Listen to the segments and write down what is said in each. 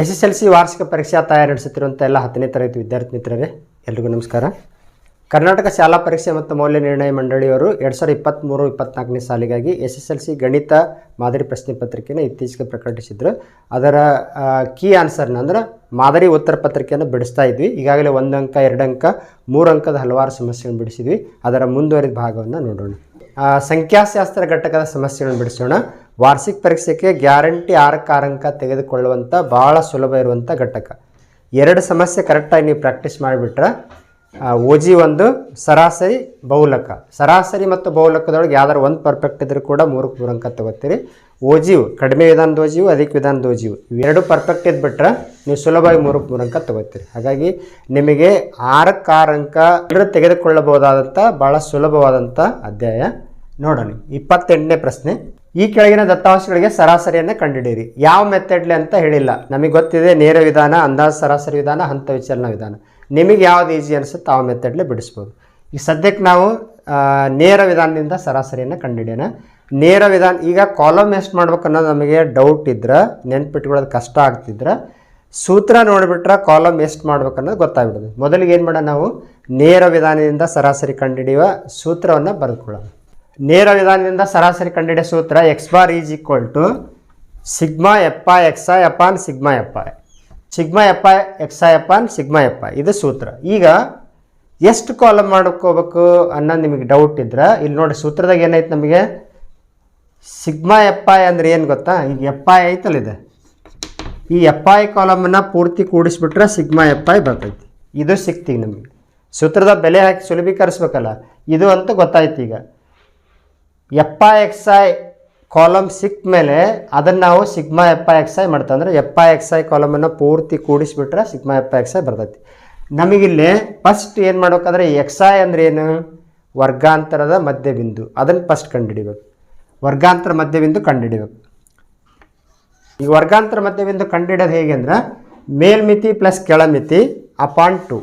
S S L C ವಾರ್ಷಿಕ ಪರೀಕ್ಷಾ ತಯಾರಿ ನಡೆಸುತ್ತಿರುವಂಥ ಎಲ್ಲ ಹತ್ತನೇ ತರಗತಿ ವಿದ್ಯಾರ್ಥಿ ಮಿತ್ರರೇ, ಎಲ್ರಿಗೂ ನಮಸ್ಕಾರ. ಕರ್ನಾಟಕ ಶಾಲಾ ಪರೀಕ್ಷೆ ಮತ್ತು ಮೌಲ್ಯ ನಿರ್ಣಯ ಮಂಡಳಿಯವರು ಎರಡು ಸಾವಿರದ ಇಪ್ಪತ್ತ್ಮೂರು ಇಪ್ಪತ್ನಾಲ್ಕನೇ ಸಾಲಿಗಾಗಿ ಎಸ್ ಎಸ್ ಎಲ್ ಸಿ ಗಣಿತ ಮಾದರಿ ಪ್ರಶ್ನೆ ಪತ್ರಿಕೆಯನ್ನು ಇತ್ತೀಚೆಗೆ ಪ್ರಕಟಿಸಿದರು. ಅದರ ಕೀ ಆನ್ಸರ್ನ ಅಂದರೆ ಮಾದರಿ ಉತ್ತರ ಪತ್ರಿಕೆಯನ್ನು ಬಿಡಿಸ್ತಾ ಇದ್ವಿ. ಈಗಾಗಲೇ ಒಂದು ಅಂಕ, ಎರಡು ಅಂಕ, ಮೂರು ಅಂಕದ ಹಲವಾರು ಸಮಸ್ಯೆಗಳನ್ನು ಬಿಡಿಸಿದ್ವಿ. ಅದರ ಮುಂದುವರಿದ ಭಾಗವನ್ನು ನೋಡೋಣ. ಸಂಖ್ಯಾಶಾಸ್ತ್ರ ಘಟಕದ ಸಮಸ್ಯೆಗಳನ್ನು ಬಿಡಿಸೋಣ. ವಾರ್ಷಿಕ ಪರೀಕ್ಷೆಗೆ ಗ್ಯಾರಂಟಿ ಆರಕ್ಕೆ ಆರಂಕ ತೆಗೆದುಕೊಳ್ಳುವಂಥ ಭಾಳ ಸುಲಭ ಇರುವಂಥ ಘಟಕ. ಎರಡು ಸಮಸ್ಯೆ ಕರೆಕ್ಟಾಗಿ ನೀವು ಪ್ರಾಕ್ಟೀಸ್ ಮಾಡಿಬಿಟ್ರೆ ಓ ಜಿ ಒಂದು ಸರಾಸರಿ ಬಹುಲಕ. ಸರಾಸರಿ ಮತ್ತು ಬಹುಲಕದೊಳಗೆ ಯಾವ್ದಾರು ಒಂದು ಪರ್ಫೆಕ್ಟ್ ಇದ್ರೂ ಕೂಡ ಮೂರು ಅಂಕ ತಗೋತೀರಿ. ಓಜಿವು ಕಡಿಮೆ ವಿಧಾನದ ಓಜಿವು ಅಧಿಕ ವಿಧಾನದ ಓಜಿವು ಇವೆರಡು ಪರ್ಫೆಕ್ಟ್ ಇದ್ಬಿಟ್ರೆ ನೀವು ಸುಲಭವಾಗಿ ಮೂರು ಅಂಕ ತಗೋತೀರಿ. ಹಾಗಾಗಿ ನಿಮಗೆ ಆರಕ್ಕೆ ಆರು ಅಂಕ ತೆಗೆದುಕೊಳ್ಳಬಹುದಾದಂಥ ಭಾಳ ಸುಲಭವಾದಂಥ ಅಧ್ಯಾಯ ನೋಡೋಣ. ಇಪ್ಪತ್ತೆಂಟನೇ ಪ್ರಶ್ನೆ. ಈ ಕೆಳಗಿನ ದತ್ತಾಂಶಗಳಿಗೆ ಸರಾಸರಿಯನ್ನು ಕಂಡುಹಿಡಿಯಿರಿ ಯಾವ ಮೆಥಡ್ಲಿ ಅಂತ ಹೇಳಿಲ್ಲ. ನಮಗೆ ಗೊತ್ತಿದೆ ನೇರ ವಿಧಾನ, ಅಂದಾಜು ಸರಾಸರಿ ವಿಧಾನ, ಹಂತ ವಿಚಲನ ವಿಧಾನ. ನಿಮಗೆ ಯಾವ್ದು ಈಸಿ ಅನಿಸುತ್ತೆ ಆ ಮೆಥಡ್ಲಿ ಬಿಡಿಸ್ಬೋದು. ಈಗ ಸದ್ಯಕ್ಕೆ ನಾವು ನೇರ ವಿಧಾನದಿಂದ ಸರಾಸರಿಯನ್ನು ಕಂಡುಹಿಡಿಯೋಣ ನೇರ ವಿಧಾನ, ಈಗ ಕಾಲಮ್ ಎಷ್ಟು ಮಾಡ್ಬೇಕು ಅನ್ನೋದು ನಮಗೆ ಡೌಟ್ ಇದ್ರೆ, ನೆನ್ಪಿಟ್ಕೊಳ್ಳೋದು ಕಷ್ಟ ಆಗ್ತಿದ್ರೆ, ಸೂತ್ರ ನೋಡಿಬಿಟ್ರೆ ಕಾಲಮ್ ಎಷ್ಟು ಮಾಡ್ಬೇಕು ಅನ್ನೋದು ಗೊತ್ತಾಗ್ಬಿಡುತ್ತೆ. ಮೊದಲಿಗೆ ಏನು ಮಾಡೋಣ ನಾವು? ನೇರ ವಿಧಾನದಿಂದ ಸರಾಸರಿ ಕಂಡುಹಿಡಿಯುವ ಸೂತ್ರವನ್ನು ಬರೆದುಕೊಳ್ಳೋಣ ನೇರ ವಿಧಾನದಿಂದ ಸರಾಸರಿ ಕಂಡುಹಿಡಿಯೋ ಸೂತ್ರ X bar is equal to sigma F X on sigma F sigma F X I upon sigma F ಇದು ಸೂತ್ರ. ಈಗ ಎಷ್ಟು ಕಾಲಮ್ ಮಾಡ್ಕೋಬೇಕು ಅನ್ನೋದು ನಿಮಗೆ ಡೌಟ್ ಇದ್ರೆ, ಇಲ್ಲಿ ನೋಡಿ ಸೂತ್ರದಾಗ ಏನೈತೆ ನಮಗೆ? ಸಿಗ್ಮಾ ಎಪ್ಪ ಅಂದ್ರೆ ಏನು ಗೊತ್ತಾ? ಈಗ ಎಪ್ಪ ಐತಲ್ಲ ಇದೆ. ಈ ಎಪ್ಪ ಐ ಕಾಲಮನ್ನು ಪೂರ್ತಿ ಕೂಡಿಸ್ಬಿಟ್ರೆ ಸಿಗ್ಮಾ ಎಪ್ಪ ಬರ್ತೈತಿ. ಇದು ಸಿಕ್ತೀಗ ನಮಗೆ. ಸೂತ್ರದ ಬೆಲೆ ಹಾಕಿ ಸುಲಭೀಕರಿಸ್ಬೇಕಲ್ಲ. ಇದು ಅಂತೂ ಗೊತ್ತಾಯ್ತು ಈಗ. ಎಪ್ಪ ಎಕ್ಸ್ ಐ ಕಾಲಮ್ ಸಿಕ್ಕ ಮೇಲೆ ಅದನ್ನು ನಾವು ಸಿಗ್ಮಾ ಎಪ್ಪ ಎಕ್ಸ್ ಐ ಮಾಡ್ತಾ ಅಂದರೆ ಎಪ್ಪ ಎಕ್ಸ್ ಐ ಕಾಲಮನ್ನು ಪೂರ್ತಿ ಕೂಡಿಸಿಬಿಟ್ರೆ ಸಿಗ್ಮಾ ಎಪ್ಪ ಎಕ್ಸ್ ಐ ಬರ್ತೈತಿ. ನಮಗಿಲ್ಲಿ ಫಸ್ಟ್ ಏನು ಮಾಡ್ಬೇಕಂದ್ರೆ ಎಕ್ಸ್ ಐ ಅಂದ್ರೆ ಏನು? ವರ್ಗಾಂತರದ ಮಧ್ಯಬಿಂದು. ಅದನ್ನು ಫಸ್ಟ್ ಕಂಡುಹಿಡಿಬೇಕು. ವರ್ಗಾಂತರ ಮಧ್ಯಬಿಂದು ಕಂಡುಹಿಡಿಬೇಕು. ಈಗ ವರ್ಗಾಂತರ ಮಧ್ಯಬಿಂದು ಕಂಡುಹಿಡಿಯೋದು ಹೇಗೆ ಅಂದ್ರೆ ಮೇಲ್ಮಿತಿ ಪ್ಲಸ್ ಕೆಳಮಿತಿ ಅಪಾನ್ ಟು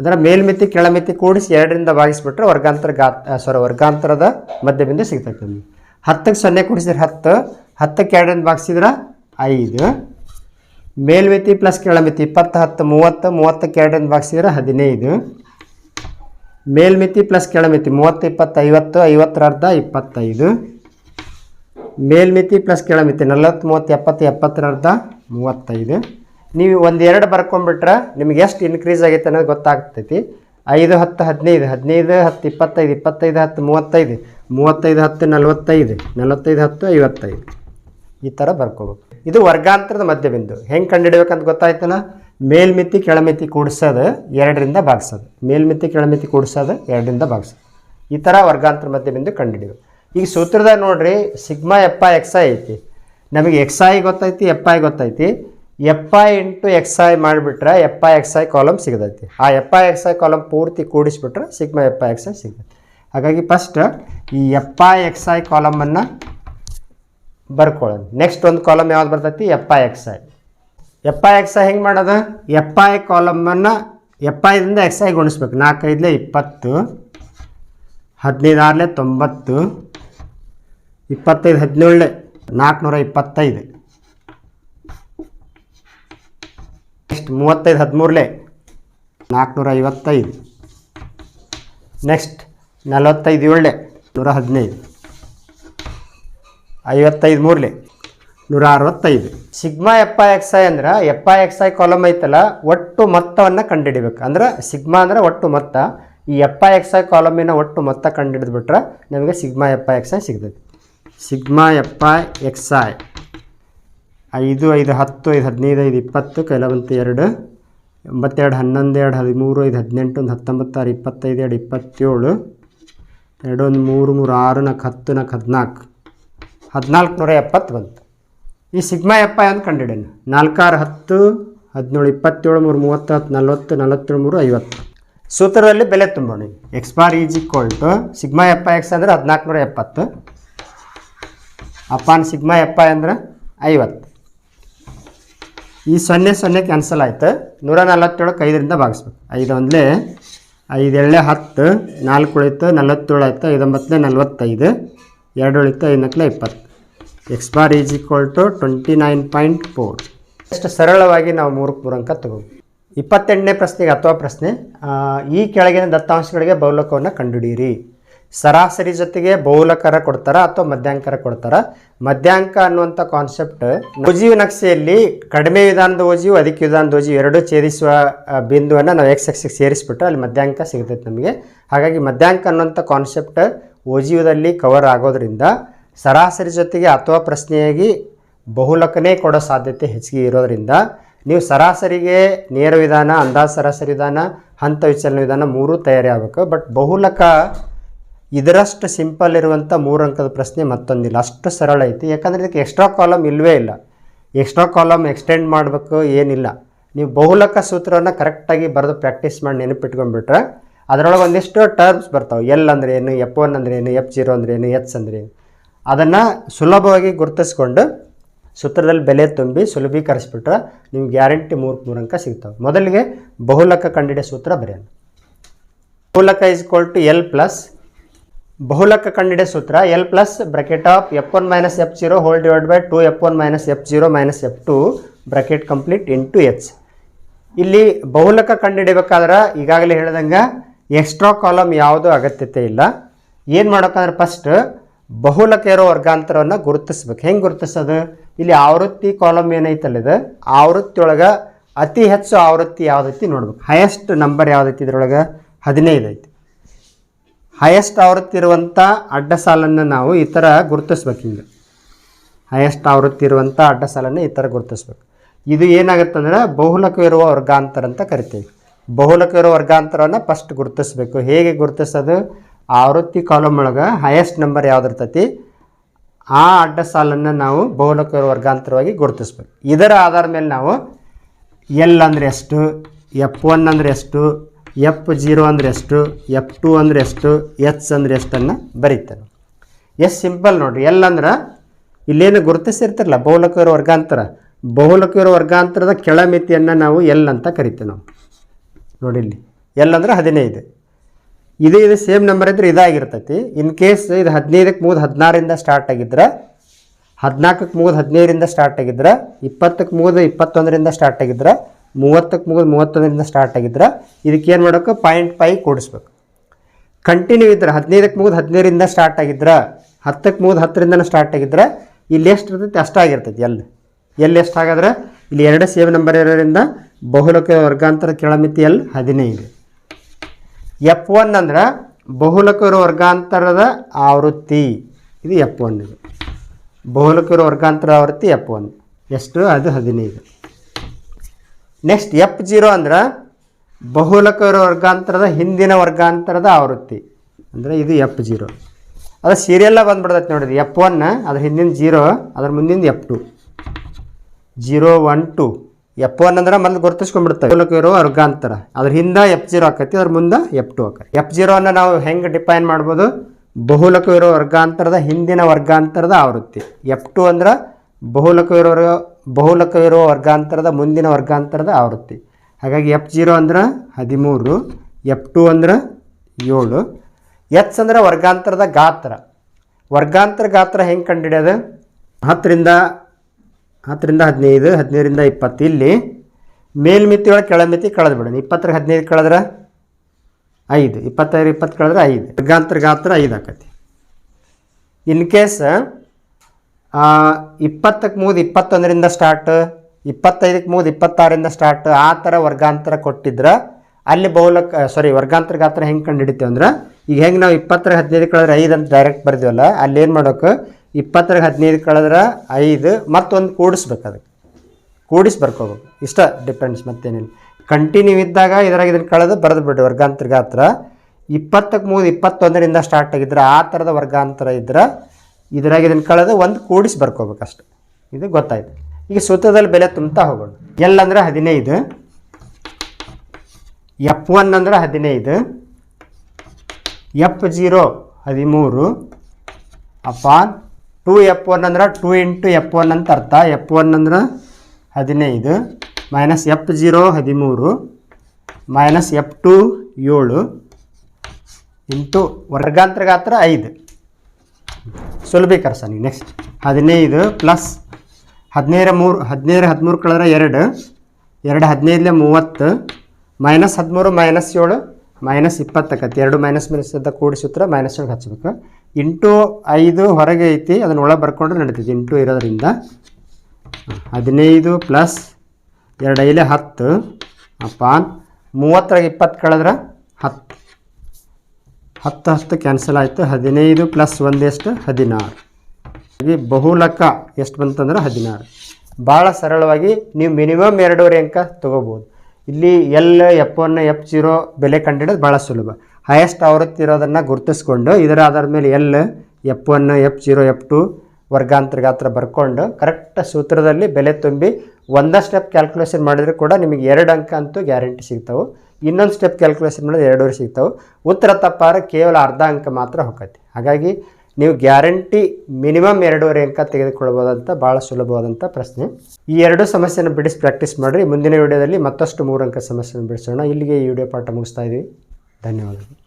ಅಂದರೆ ಮೇಲ್ಮಿತಿ ಕೆಳಮಿತಿ ಕೂಡಿಸಿ ಎರಡರಿಂದ ಭಾಗಿಸ್ಬಿಟ್ರೆ ವರ್ಗಾಂತರ ಗಾ ಸಾರಿ ವರ್ಗಾಂತರದ ಮಧ್ಯಬಿಂದು ಸಿಗ್ತೈತೆ. ನಮಗೆ ಹತ್ತಕ್ಕೆ ಸೊನ್ನೆ ಕೂಡಿಸಿದ್ರೆ ಹತ್ತು, ಹತ್ತಕ್ಕೆ ಎರಡರಿಂದ ಭಾಗಿಸಿದ್ರೆ ಐದು. ಮೇಲ್ಮಿತಿ ಪ್ಲಸ್ ಕೆಳಮಿತಿ ಇಪ್ಪತ್ತು, ಹತ್ತು, ಮೂವತ್ತು, ಮೂವತ್ತಕ್ಕೆ ಎರಡರಿಂದ ಭಾಗಿಸಿದ್ರೆ ಹದಿನೈದು. ಮೇಲ್ಮಿತಿ ಪ್ಲಸ್ ಕೆಳಮಿತಿ ಮೂವತ್ತು, ಇಪ್ಪತ್ತು, ಐವತ್ತು, ಐವತ್ತರ ಅರ್ಧ, ಇಪ್ಪತ್ತೈದು. ಮೇಲ್ಮಿತಿ ಪ್ಲಸ್ ಕೆಳಮಿತಿ ನಲವತ್ತು, ಮೂವತ್ತು, ಎಪ್ಪತ್ತು, ಎಪ್ಪತ್ತರ ಅರ್ಧ, ಮೂವತ್ತೈದು. ನೀವು ಒಂದು ಎರಡು ಬರ್ಕೊಂಡ್ಬಿಟ್ರೆ ನಿಮ್ಗೆ ಎಷ್ಟು ಇನ್ಕ್ರೀಸ್ ಆಗೈತೆ ಅನ್ನೋದು ಗೊತ್ತಾಗ್ತೈತಿ. ಐದು, ಹತ್ತು, ಹದಿನೈದು. ಹದಿನೈದು, ಹತ್ತು, ಇಪ್ಪತ್ತೈದು. ಇಪ್ಪತ್ತೈದು, ಹತ್ತು, ಮೂವತ್ತೈದು. ಮೂವತ್ತೈದು, ಹತ್ತು, ನಲ್ವತ್ತೈದು. ನಲವತ್ತೈದು, ಹತ್ತು, ಐವತ್ತೈದು. ಈ ಥರ ಬರ್ಕೋಬೇಕು. ಇದು ವರ್ಗಾಂತರದ ಮಧ್ಯಬಿಂದು. ಹೆಂಗೆ ಕಂಡುಹಿಡ್ಬೇಕಂತ ಗೊತ್ತಾಯ್ತನ? ಮೇಲ್ಮಿತಿ, ಕೆಳಮಿತಿ ಕೂಡಿಸೋದು ಎರಡರಿಂದ ಭಾಗಿಸೋದು. ಮೇಲ್ಮಿತಿ, ಕೆಳಮಿತಿ ಕೂಡಿಸೋದು ಎರಡರಿಂದ ಭಾಗಿಸೋದು. ಈ ಥರ ವರ್ಗಾಂತರ ಮಧ್ಯಬಿಂದು ಕಂಡುಹಿಡಿಯು ಈಗ ಸೂತ್ರದಾಗ ನೋಡ್ರಿ, ಸಿಗ್ಮಾ, ಎಪ್ಪ, ಎಕ್ಸ್ ಐತಿ. ನಮಗೆ ಎಕ್ಸ್, ಐ ಗೊತ್ತೈತಿ, ಎಪ್ಪ, ಐ ಗೊತ್ತೈತಿ. ಎಪ್ಪ ಇಂಟು ಎಕ್ಸ್ ಐ ಮಾಡಿಬಿಟ್ರೆ ಎಪ್ಪ ಎಕ್ಸ್ ಐ ಕಾಲಮ್ ಸಿಗತೈತಿ. ಆ ಎಪ್ಪ ಎಕ್ಸ್ ಐ ಕಾಲಮ್ ಪೂರ್ತಿ ಕೂಡಿಸ್ಬಿಟ್ರೆ ಸಿಗ್ಮಾ ಎಪ್ಪ ಎಕ್ಸ್ ಐ ಸಿಗ್ತೈತಿ. ಹಾಗಾಗಿ ಫಸ್ಟ್ ಈ ಎಪ್ಪ ಎಕ್ಸ್ ಐ ಕಾಲಮನ್ನು ಬರ್ಕೊಳ್ಳೋಣ. ನೆಕ್ಸ್ಟ್ ಒಂದು ಕಾಲಮ್ ಯಾವ್ದು ಬರ್ತೈತಿ? F X I. F X I ಹೆಂಗೆ ಮಾಡೋದು? ಎಪ್ಪ ಐ ಕಾಲಮನ್ನು ಎಪ್ಪ ಐದಿಂದ ಎಕ್ಸ್ ಐ ಗುಣಿಸ್ಬೇಕು. ನಾಲ್ಕೈದಲೇ ಇಪ್ಪತ್ತು, ಹದಿನೈದಾರಲೆ ತೊಂಬತ್ತು, ಇಪ್ಪತ್ತೈದು ಹದಿನೇಳನೇ, ನಾಲ್ಕುನೂರ ಇಪ್ಪತ್ತೈದು. ನೆಕ್ಸ್ಟ್ ಮೂವತ್ತೈದು ಹದಿಮೂರಲೆ ನಾಲ್ಕುನೂರ ಐವತ್ತೈದು ನೆಕ್ಸ್ಟ್ ನಲವತ್ತೈದು ಏಳಲೆ ನೂರ ಹದಿನೈದು ಐವತ್ತೈದು ಮೂರಲೆ ನೂರ ಅರವತ್ತೈದು ಸಿಗ್ಮಾ ಎಪ್ಪ ಎಕ್ಸ್ ಐ ಅಂದ್ರೆ ಎಪ್ಪ ಎಕ್ಸ್ ಐ ಕಾಲಮ್ ಐತಲ್ಲ, ಒಟ್ಟು ಮೊತ್ತವನ್ನು ಕಂಡುಹಿಡಿಬೇಕು ಅಂದ್ರೆ ಸಿಗ್ಮಾ ಅಂದ್ರೆ ಒಟ್ಟು ಮೊತ್ತ. ಈ ಎಪ್ಪ ಎಕ್ಸ್ ಐ ಕಾಲಮಿನ ಒಟ್ಟು ಮೊತ್ತ ಕಂಡುಹಿಡಿದ್ಬಿಟ್ರೆ ನಮಗೆ ಸಿಗ್ಮಾ ಎಪ್ಪ ಎಕ್ಸ್ ಐ ಸಿಗ್ತೈತಿ ಸಿಗ್ಮಾ ಎಪ್ಪ ಎಕ್ಸ್ ಐ. ಐದು ಐದು, ಹತ್ತು, ಐದು, ಹದಿನೈದು, ಐದು, ಇಪ್ಪತ್ತು ಕೈಲವಂತ ಎರಡು, ಎಂಬತ್ತೆರಡು, ಹನ್ನೊಂದು, ಎರಡು, ಹದಿಮೂರು, ಐದು, ಹದಿನೆಂಟು, ಒಂದು, ಹತ್ತೊಂಬತ್ತಾರು, ಇಪ್ಪತ್ತೈದು, ಎರಡು, ಇಪ್ಪತ್ತೇಳು, ಎರಡು, ಒಂದು, ಮೂರು ಮೂರು, ಆರು, ನಾಲ್ಕು, ಹತ್ತು, ನಾಲ್ಕು, ಹದಿನಾಲ್ಕು. ಹದಿನಾಲ್ಕು ನೂರ ಎಪ್ಪತ್ತು ಬಂತು. ಈ ಸಿಗ್ಮಾ ಎಪ್ಪ ಅಂತ ಕಂಡಿಡೋಣ ನಾಲ್ಕಾರು, ಹತ್ತು, ಹದಿನೇಳು, ಇಪ್ಪತ್ತೇಳು, ಮೂರು, ಮೂವತ್ತು, ಹತ್ತು, ನಲ್ವತ್ತು, ನಲವತ್ತೇಳು, ಮೂರು, ಐವತ್ತು. ಸೂತ್ರದಲ್ಲಿ ಬೆಲೆ ತುಂಬೋಣ. X bar is equal to sigma F X ಅಂದರೆ ಹದಿನಾಲ್ಕು ನೂರ ಎಪ್ಪತ್ತು. ಅಪಾನ್ ಸಿಗ್ಮಾ ಎಪ್ಪ ಅಂದ್ರೆ ಐವತ್ತು. ಈ ಸೊನ್ನೆ ಸೊನ್ನೆ ಕ್ಯಾನ್ಸಲ್ ಆಯಿತು. ನೂರ ನಲ್ವತ್ತೇಳಕ್ಕೆ ಐದರಿಂದ ಭಾಗಿಸ್ಬೇಕು. ಐದು ಒಂದಲೇ, ಐದು ಎಳ್ಳೆ ಹತ್ತು, ನಾಲ್ಕು ಉಳಿತು ನಲವತ್ತೇಳು ಆಯಿತು ಐದೊಂಬತ್ತನೇ ನಲ್ವತ್ತೈದು, ಎರಡು ಉಳಿತು ಐದು ನಾಲ್ಕಲೆ ಇಪ್ಪತ್ತು. X bar is equal to twenty nine point four ಎಷ್ಟು ಸರಳವಾಗಿ ನಾವು ಮೂರಕ್ಕೆ ಮೂರು ಅಂಕ ತಗೋಬೇಕು. ಇಪ್ಪತ್ತೆಂಟನೇ ಪ್ರಶ್ನೆಗೆ ಅಥವಾ ಪ್ರಶ್ನೆ ಈ ಕೆಳಗಿನ ದತ್ತಾಂಶಗಳಿಗೆ ಬೌಲಕವನ್ನು ಕಂಡುಹಿಡಿಯಿರಿ. ಸರಾಸರಿ ಜೊತೆಗೆ ಬಹುಲಕರ ಕೊಡ್ತಾರ ಅಥವಾ ಮಧ್ಯಾಂಕರ ಕೊಡ್ತಾರ? ಮಧ್ಯಾಂಕ ಅನ್ನುವಂಥ ಕಾನ್ಸೆಪ್ಟ್ ಓಜೀವ ನಕ್ಷೆಯಲ್ಲಿ ಕಡಿಮೆ ವಿಧಾನದ ಓಜಿಯು ಅಧಿಕ ವಿಧಾನದ ಓಜಿಯು ಎರಡೂ ಛೇದಿಸುವ ಬಿಂದುವನ್ನು ನಾವು ಎಕ್ಸ್ ಎಕ್ಸಿಗೆ ಸೇರಿಸ್ಬಿಟ್ರೆ ಅಲ್ಲಿ ಮಧ್ಯಾಂಕ ಸಿಗ್ತೈತೆ ನಮಗೆ. ಹಾಗಾಗಿ ಮಧ್ಯಾಂಕ ಅನ್ನುವಂಥ ಕಾನ್ಸೆಪ್ಟ್ ಓಜೀವದಲ್ಲಿ ಕವರ್ ಆಗೋದ್ರಿಂದ ಸರಾಸರಿ ಜೊತೆಗೆ ಅಥವಾ ಪ್ರಶ್ನೆಯಾಗಿ ಬಹುಲಕನೇ ಕೊಡೋ ಸಾಧ್ಯತೆ ಹೆಚ್ಚಿಗೆ ಇರೋದ್ರಿಂದ ನೀವು ಸರಾಸರಿಗೆ ನೇರ ವಿಧಾನ, ಅಂದಾಜು ಸರಾಸರಿ ವಿಧಾನ, ಹಂತ ವಿಚಲನ ವಿಧಾನ ಮೂರೂ ತಯಾರಿ ಆಗಬೇಕು. ಬಟ್ ಬಹುಲಕ ಇದರಷ್ಟು ಸಿಂಪಲ್ ಇರುವಂಥ ಮೂರು ಅಂಕದ ಪ್ರಶ್ನೆ ಮತ್ತೊಂದಿಲ್ಲ. ಅಷ್ಟು ಸರಳ ಐತಿ. ಯಾಕಂದರೆ ಇದಕ್ಕೆ ಎಕ್ಸ್ಟ್ರಾ ಕಾಲಮ್ ಇಲ್ಲವೇ ಇಲ್ಲ. ಎಕ್ಸ್ಟ್ರಾ ಕಾಲಮ್ ಎಕ್ಸ್ಟೆಂಡ್ ಮಾಡಬೇಕು ಏನಿಲ್ಲ. ನೀವು ಬಹುಲಕ ಸೂತ್ರವನ್ನು ಕರೆಕ್ಟಾಗಿ ಬರೆದು ಪ್ರಾಕ್ಟೀಸ್ ಮಾಡಿ ನೆನಪಿಟ್ಕೊಂಡ್ಬಿಟ್ರೆ ಅದರೊಳಗೆ ಒಂದಿಷ್ಟು ಟರ್ಮ್ಸ್ ಬರ್ತಾವೆ. ಎಲ್ ಅಂದ್ರೆ ಏನು ಎಫ್ ಒನ್ ಅಂದ್ರೆ ಏನು ಎಫ್ ಜೀರೋ ಅಂದ್ರೆ ಏನು ಎಚ್ ಅಂದ್ರೆ ಏನು. ಅದನ್ನು ಸುಲಭವಾಗಿ ಗುರುತಿಸ್ಕೊಂಡು ಸೂತ್ರದಲ್ಲಿ ಬೆಲೆ ತುಂಬಿ ಸುಲಭೀಕರಿಸ್ಬಿಟ್ರೆ ನಿಮ್ಗೆ ಗ್ಯಾರಂಟಿ ಮೂರು ಮೂರು ಅಂಕ ಸಿಗ್ತವೆ. ಮೊದಲಿಗೆ ಬಹುಲಕ ಕಂಡಿಡಿಯ ಸೂತ್ರ ಬರೆಯೋಣ. ಬಹುಲಕ ಈಕ್ವಲ್ ಟು ಎಲ್ ಪ್ಲಸ್ ಬಹುಲಕ ಕಂಡಿಡಿಯೋ ಸೂತ್ರ L plus bracket of F one minus F zero whole divide by two F one minus F zero minus F two bracket complete into H ಇಲ್ಲಿ ಬಹುಲಕ ಕಂಡುಹಿಡಿಬೇಕಾದ್ರೆ ಈಗಾಗಲೇ ಹೇಳ್ದಂಗೆ ಎಕ್ಸ್ಟ್ರಾ ಕಾಲಮ್ ಯಾವುದು ಅಗತ್ಯತೆ ಇಲ್ಲ. ಏನು ಮಾಡೋಕ್ಕಂದ್ರೆ ಫಸ್ಟ್ ಬಹುಲಕ ಇರೋ ವರ್ಗಾಂತರವನ್ನು ಗುರುತಿಸ್ಬೇಕು. ಹೆಂಗೆ ಗುರುತಿಸೋದು? ಇಲ್ಲಿ ಆವೃತ್ತಿ ಕಾಲಮ್ ಏನೈತಲ್ಲ ಇದು? ಆವೃತ್ತಿ ಒಳಗೆ ಅತಿ ಹೆಚ್ಚು ಆವೃತ್ತಿ ಯಾವುದೈತಿ ನೋಡ್ಬೇಕು. ಹೈಯೆಸ್ಟ್ ನಂಬರ್ ಯಾವುದೈತಿ ಇದ್ರೊಳಗೆ? ಹದಿನೈದು ಐತಿ ಹೈಯೆಸ್ಟ್ ಆವೃತ್ತಿ ಇರುವಂಥ ಅಡ್ಡ ಸಾಲನ್ನು ನಾವು ಈ ಥರ ಗುರುತಿಸ್ಬೇಕು ಹಿಂಗೆ. ಹೈಯೆಸ್ಟ್ ಆವೃತ್ತಿ ಇರುವಂಥ ಅಡ್ಡ ಸಾಲನ್ನು ಈ ಥರ ಗುರುತಿಸ್ಬೇಕು. ಇದು ಏನಾಗುತ್ತಂದ್ರೆ ಬಹುಲಕ ಇರುವ ವರ್ಗಾಂತರ ಅಂತ ಕರಿತೀವಿ. ಬಹುಲಕ ಇರುವ ವರ್ಗಾಂತರವನ್ನು ಫಸ್ಟ್ ಗುರುತಿಸ್ಬೇಕು. ಹೇಗೆ ಗುರುತಿಸೋದು? ಆವೃತ್ತಿ ಕಾಲಮ್ ಒಳಗೆ ಹೈಯೆಸ್ಟ್ ನಂಬರ್ ಯಾವ್ದು ಇರ್ತೈತಿ ಆ ಅಡ್ಡ ಸಾಲನ್ನು ನಾವು ಬಹುಲಕ ಇರುವ ವರ್ಗಾಂತರವಾಗಿ ಗುರುತಿಸ್ಬೇಕು. ಇದರ ಆಧಾರದ ಮೇಲೆ ನಾವು ಎಲ್ ಅಂದರೆ ಎಷ್ಟು ಎಫ್ ಒನ್ ಅಂದರೆ ಎಷ್ಟು ಎಫ್ ಜೀರೋ ಅಂದರೆ ಎಷ್ಟು ಎಫ್ ಟು ಅಂದರೆ ಎಷ್ಟು ಎಚ್ ಅಂದರೆ ಎಷ್ಟನ್ನು ಬರೀತಾರೆ. ಎಸ್ ಸಿಂಪಲ್ ನೋಡಿರಿ. ಎಲ್ ಅಂದ್ರೆ ಇಲ್ಲೇನು ಗುರುತಿಸಿರ್ತಾರಲ್ಲ ಬಹುಲಕ ಇರೋ ವರ್ಗಾಂತರ. ಬಹುಲಕ ಇರೋ ವರ್ಗಾಂತರದ ಕೆಳಮಿತಿಯನ್ನು ನಾವು ಎಲ್ ಅಂತ ಕರಿತೀವಿ ನಾವು. ನೋಡಿ ಇಲ್ಲಿ. ಎಲ್ ಅಂದ್ರೆ ಹದಿನೈದು. ಇದು ಇದು ಸೇಮ್ ನಂಬರ್ ಇದ್ರೆ ಇದಾಗಿರ್ತೈತಿ. ಇನ್ ಕೇಸ್ ಇದು ಹದಿನೈದಕ್ಕೆ ಮೂದು ಹದಿನಾರಿಂದ ಸ್ಟಾರ್ಟ್ ಆಗಿದ್ರೆ ಹದಿನಾಲ್ಕಕ್ಕೆ ಮೂದು ಹದಿನೈದರಿಂದ ಸ್ಟಾರ್ಟ್ ಆಗಿದ್ರೆ ಇಪ್ಪತ್ತಕ್ಕೆ ಮೂದು ಇಪ್ಪತ್ತೊಂದರಿಂದ ಸ್ಟಾರ್ಟ್ ಆಗಿದ್ರೆ ಮೂವತ್ತಕ್ಕೆ ಮುಗಿದು ಮೂವತ್ತೊಂದರಿಂದ ಸ್ಟಾರ್ಟ್ ಆಗಿದ್ರೆ ಇದಕ್ಕೆ ಏನು ಮಾಡಬೇಕು? Point pi ಕೂಡಿಸ್ಬೇಕು. ಕಂಟಿನ್ಯೂ ಇದ್ರೆ ಹದಿನೈದಕ್ಕೆ ಮುಗಿದು ಹದಿನೈದರಿಂದ ಸ್ಟಾರ್ಟ್ ಆಗಿದ್ರೆ ಹತ್ತಕ್ಕೆ ಮುಗಿದು ಹತ್ತರಿಂದನೇ ಸ್ಟಾರ್ಟ್ ಆಗಿದ್ರೆ, ಇಲ್ಲಿ ಎಷ್ಟು ಇರ್ತೈತಿ? ಅಷ್ಟಾಗಿರ್ತೈತಿ ಎಲ್ಲಿ ಎಲ್ಲಿ ಎಷ್ಟಾಗಾದ್ರೆ ಇಲ್ಲಿ ಎರಡು ಸೇವ್ ನಂಬರ್ ಇರೋದ್ರಿಂದ ಬಹುಲಕ ವರ್ಗಾಂತರ ಕೆಳಮಿತಿ ಎಲ್? ಹದಿನೈದು. ಎಫ್ ಒನ್ ಅಂದ್ರೆ ಬಹುಲಕ ಇರೋ ವರ್ಗಾಂತರದ ಆವೃತ್ತಿ. ಇದು ಎಫ್ ಒನ್ ಇದು. ಬಹುಲಕ ಇರೋ ವರ್ಗಾಂತರ ಆವೃತ್ತಿ ಎಫ್ ಒನ್ ಎಷ್ಟು? ಅದು ಹದಿನೈದು. ನೆಕ್ಸ್ಟ್ ಎಪ್ ಜೀರೋ ಅಂದ್ರೆ ಬಹುಲಕ ವರ್ಗಾಂತರದ ಹಿಂದಿನ ವರ್ಗಾಂತರದ ಆವೃತ್ತಿ. ಅಂದರೆ ಇದು ಎಫ್ ಜೀರೋ ಅದು ಸೀರಿಯಲ್ಲ ಬಂದ್ಬಿಡ್ತೈತೆ ನೋಡಿರಿ ಎಫ್ ಒನ್ ಅದ್ರ ಹಿಂದಿನ ಜೀರೋ ಅದ್ರ ಮುಂದಿನ F two zero one two F one ಅಂದ್ರೆ ಮೊದಲು ಗುರುತಿಸ್ಕೊಂಡ್ಬಿಡ್ತೇವೆ. ಬಹುಲಕ ಇರೋ ವರ್ಗಾಂತರ. ಅದ್ರ ಹಿಂದೆ ಎಫ್ ಜೀರೋ ಆಕೈತಿ, ಅದ್ರ ಮುಂದೆ ಎಫ್ ಟು ಆಕೈತಿ. ಎಫ್ ಅನ್ನ ನಾವು ಹೆಂಗೆ ಡಿಫೈನ್ ಮಾಡ್ಬೋದು? ಬಹುಲಕ ಇರೋ ವರ್ಗಾಂತರದ ಹಿಂದಿನ ವರ್ಗಾಂತರದ ಆವೃತ್ತಿ. ಎಫ್ ಟು ಅಂದ್ರೆ ಬಹುಲಕ ಇರೋ ಬಹುಲಕ ಇರೋ ವರ್ಗಾಂತರದ ಮುಂದಿನ ವರ್ಗಾಂತರದ ಆವೃತ್ತಿ. ಹಾಗಾಗಿ ಎಫ್ ಜೀರೋ ಅಂದ್ರೆ ಹದಿಮೂರು ಎಫ್ ಟು ಅಂದ್ರೆ ಏಳು. ಎಚ್ ಅಂದ್ರೆ ವರ್ಗಾಂತರದ ಗಾತ್ರ. ವರ್ಗಾಂತರ ಗಾತ್ರ ಹೆಂಗೆ ಕಂಡುಹಿಡಿಯೋದು? ಹತ್ತರಿಂದ ಹತ್ತರಿಂದ ಹದಿನೈದು, ಹದಿನೈದರಿಂದ ಇಪ್ಪತ್ತು. ಇಲ್ಲಿ ಮೇಲ್ಮಿತಿ ಒಳಗೆ ಕೆಳಮಿತಿ ಕಳೆದು ಬಿಡೋಣ. ಇಪ್ಪತ್ತರ, ಹದಿನೈದು ಕಳೆದ್ರೆ ಐದು. ಇಪ್ಪತ್ತೈದು, ಇಪ್ಪತ್ತು ಕಳೆದ್ರೆ ಐದು. ವರ್ಗಾಂತರ ಗಾತ್ರ ಐದು ಆಕತಿ. ಇನ್ ಕೇಸ್ ಇಪ್ಪತ್ತಕ್ಕೆ ಮುಗಿದು ಇಪ್ಪತ್ತೊಂದರಿಂದ ಸ್ಟಾರ್ಟ್ ಇಪ್ಪತ್ತೈದಕ್ಕೆ ಮುಗಿದು ಇಪ್ಪತ್ತಾರರಿಂದ ಸ್ಟಾರ್ಟ್ ಆ ಥರ ವರ್ಗಾಂತರ ಕೊಟ್ಟಿದ್ರೆ ಅಲ್ಲಿ ಬೌಲಕ್ಕೆ ಸಾರಿ ವರ್ಗಾಂತರ ಗಾತ್ರ ಹೆಂಗೆ ಕಂಡು ಹಿಡಿತೀವಿ ಅಂದ್ರೆ, ಈಗ ಹೆಂಗೆ ನಾವು ಇಪ್ಪತ್ತರ ಹದಿನೈದು ಕಳೆದ್ರೆ ಐದು ಅಂತ ಡೈರೆಕ್ಟ್ ಬರ್ತೀವಲ್ಲ ಅಲ್ಲಿ ಏನು ಮಾಡೋಕೆ, ಇಪ್ಪತ್ತರ ಹದಿನೈದು ಕಳೆದ್ರೆ ಐದು ಮತ್ತೊಂದು ಕೂಡಿಸ್ಬೇಕು ಅದಕ್ಕೆ ಕೂಡಿಸಿ ಬರ್ಕೋಬೇಕು. ಇಷ್ಟ ಡಿಪೆಂಡ್ಸ್ ಮತ್ತೇನಿಲ್ಲ. ಕಂಟಿನ್ಯೂ ಇದ್ದಾಗ ಇದ್ರಾಗ ಇದನ್ನು ಕಳೆದು ಬರೆದು ಬಿಡ್ರಿ ವರ್ಗಾಂತರ ಗಾತ್ರ. ಇಪ್ಪತ್ತಕ್ಕೆ ಮೂರು ಇಪ್ಪತ್ತೊಂದರಿಂದ ಸ್ಟಾರ್ಟ್ ಆಗಿದ್ರೆ, ಆ ಥರದ ವರ್ಗಾಂತರ ಇದ್ರೆ ಇದ್ರಾಗ ಇದನ್ನು ಕಳೆದು ಒಂದು ಕೂಡಿಸಿ ಬರ್ಕೋಬೇಕು ಅಷ್ಟೆ. ಇದು ಗೊತ್ತಾಯ್ತು. ಈಗ ಸೂತ್ರದಲ್ಲಿ ಬೆಲೆ ತುಂಬ್ತಾ ಹೋಗೋಣ. ಎಲ್ ಹದಿನೈದು. ಎಫ್ ಒನ್ ಅಂದ್ರೆ ಹದಿನೈದು. ಎಫ್ ಜೀರೋ ಹದಿಮೂರು. ಅಪಾನ್ ಟು ಎಫ್ ಒನ್ ಅಂದ್ರೆ ಟು ಇಂಟು ಎಫ್ ಒನ್ ಅಂತ ಅರ್ಥ. ಎಫ್ ಒನ್ ಅಂದ್ರೆ ಹದಿನೈದು. ಮೈನಸ್ ಎಫ್ ಜೀರೋ ಹದಿಮೂರು. ಮೈನಸ್ ಎಫ್ ಟು ಏಳು. ಇಂಟು ವರ್ಗಾಂತರ ಗಾತ್ರ ಐದು. ಸುಲಭೀಕರಿಸ ನೀವು. ನೆಕ್ಸ್ಟ್ ಹದಿನೈದು ಪ್ಲಸ್ ಹದಿನೈದು ಮೂರು, ಹದಿನೈದು ಹದಿಮೂರು ಕಳೆದ್ರೆ ಎರಡು. ಎರಡು ಹದಿನೈದಲೇ ಮೂವತ್ತು. ಮೈನಸ್ ಹದಿಮೂರು ಮೈನಸ್ ಏಳು ಮೈನಸ್ ಇಪ್ಪತ್ತಕ್ಕತ್ತೆ ಎರಡು ಮೈನಸ್ ಮೈನಸ್ ಅಂತ ಕೂಡಿ ಸೂತ್ರ ಮೈನಸ್ ಏಳು ಹಚ್ಚಬೇಕು. ಇಂಟು ಐದು ಹೊರಗೆ ಐತಿ, ಅದನ್ನ ಒಳಗೆ ಬರ್ಕೊಂಡ್ರೆ ನಡೀತೈತಿ. ಇಂಟು ಇರೋದರಿಂದ. ಹದಿನೈದು ಪ್ಲಸ್ ಎರಡು ಐಲೆ ಹತ್ತು. ಅಪ್ಪ. ಮೂವತ್ತರಾಗ ಇಪ್ಪತ್ತು ಕಳೆದ್ರೆ ಹತ್ತು ಹತ್ತು ಕ್ಯಾನ್ಸಲ್ ಆಯಿತು, ಹದಿನೈದು ಪ್ಲಸ್ ಒಂದು ಎಷ್ಟು ಹದಿನಾರು ಹಾಗೆ ಬಹುಲಕ ಎಷ್ಟು ಬಂತಂದ್ರೆ ಹದಿನಾರು. ಭಾಳ ಸರಳವಾಗಿ ನೀವು ಮಿನಿಮಮ್ ಎರಡೂವರೆ ಅಂಕ ತೊಗೋಬೋದು. ಇಲ್ಲಿ L F one F zero ಬೆಲೆ ಕಂಡಿಡೋದು ಭಾಳ ಸುಲಭ. ಹೈಯೆಸ್ಟ್ ಆವೃತ್ತಿ ಇರೋದನ್ನು ಗುರುತಿಸ್ಕೊಂಡು ಇದರ ಆಧಾರದ ಮೇಲೆ L F one F zero F two ವರ್ಗಾಂತರ ಗಾತ್ರ ಬರ್ಕೊಂಡು ಕರೆಕ್ಟ್ ಸೂತ್ರದಲ್ಲಿ ಬೆಲೆ ತುಂಬಿ ಒಂದೇ ಸ್ಟೆಪ್ ಕ್ಯಾಲ್ಕುಲೇಷನ್ ಮಾಡಿದ್ರೆ ಕೂಡ ನಿಮಗೆ ಎರಡು ಅಂಕ ಅಂತೂ ಗ್ಯಾರಂಟಿ ಸಿಗ್ತಾವೆ. ಇನ್ನೊಂದು ಸ್ಟೆಪ್ ಕ್ಯಾಲ್ಕುಲೇಷನ್ ಮಾಡಿದ್ರೆ ಎರಡೂವರೆ ಸಿಗ್ತಾವೆ. ಉತ್ತರ ತಪ್ಪಾರ ಕೇವಲ ಅರ್ಧ ಅಂಕ ಮಾತ್ರ ಹೋಗತ್ತೆ. ಹಾಗಾಗಿ ನೀವು ಗ್ಯಾರಂಟಿ ಮಿನಿಮಮ್ ಎರಡೂವರೆ ಅಂಕ ತೆಗೆದುಕೊಳ್ಬೋದಂತ ಭಾಳ ಸುಲಭವಾದಂಥ ಪ್ರಶ್ನೆ. ಈ ಎರಡು ಸಮಸ್ಯೆನ ಬಿಡಿಸಿ ಪ್ರಾಕ್ಟೀಸ್ ಮಾಡಿರಿ. ಮುಂದಿನ ವಿಡಿಯೋದಲ್ಲಿ ಮತ್ತಷ್ಟು ಮೂರು ಅಂಕ ಸಮಸ್ಯೆನ ಬಿಡಿಸೋಣ. ಇಲ್ಲಿಗೆ ಈ ವಿಡಿಯೋ ಪಾಠ ಮುಗಿಸ್ತಾ ಇದ್ದೀವಿ ಧನ್ಯವಾದಗಳು.